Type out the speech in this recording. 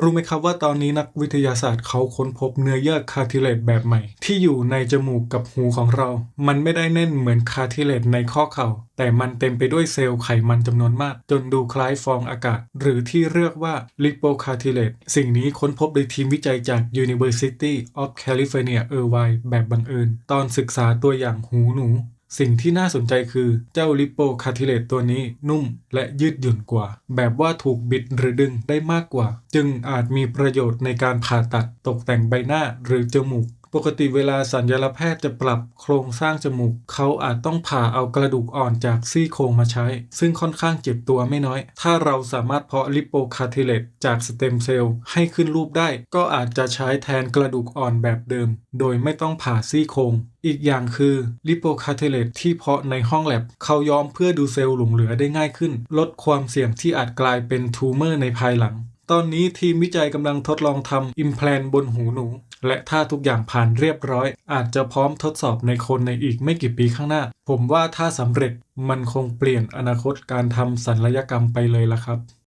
รู้ไหมครับว่าตอนนี้นักวิทยาศาสตร์เขาค้นพบเนื้อเยื่อคาร์ทิเลตแบบใหม่ ที่อยู่ในจมูกกับหูของเรา มันไม่ได้แน่นเหมือนคาร์ทิเลตในข้อเข่า แต่มันเต็มไปด้วยเซลล์ไขมันจำนวนมาก จนดูคล้ายฟองอากาศ หรือที่เรียกว่าลิโปคาร์ทิเลตสิ่งนี้ค้นพบโดยทีมวิจัยจาก University of California Irvine แบบบังเอิญ ตอนศึกษาตัวอย่างหูหนู สิ่งที่น่าสนใจคือเจ้าลิปโปคาทิเลตตัวนี้นุ่มและยืดหยุ่นกว่า แบบว่าถูกบิดหรือดึงได้มากกว่า จึงอาจมีประโยชน์ในการผ่าตัดตกแต่งใบหน้าหรือจมูก ปกติเวลาสัญญาแพทย์จะปรับโครงสร้างจมูก เขาอาจต้องผ่าเอากระดูกอ่อนจากซี่โครงมาใช้ ซึ่งค่อนข้างเจ็บตัวไม่น้อย ถ้าเราสามารถเพาะลิปโปคาร์ทิเลตจากสเต็มเซลล์ให้ขึ้นรูปได้ ก็อาจจะใช้แทนกระดูกอ่อนแบบเดิม โดยไม่ต้องผ่าซี่โครงอีกอย่างคือลิโปคาร์ทิเลตที่เพาะในห้องแลบเขาย้อมเพื่อดูเซลล์หลงเหลือได้ง่ายขึ้น ลดความเสี่ยงที่อาจกลายเป็นทูเมอร์ในภายหลัง ตอนนี้ทีมวิจัยกำลังทดลองทำอิมแพลนบนหูหนู และถ้าทุกอย่างผ่านเรียบร้อย อาจจะพร้อมทดสอบในคนในอีกไม่กี่ปีข้างหน้า ผมว่าถ้าสำเร็จมันคงเปลี่ยนอนาคตการทำศัลยกรรมไปเลยละครับ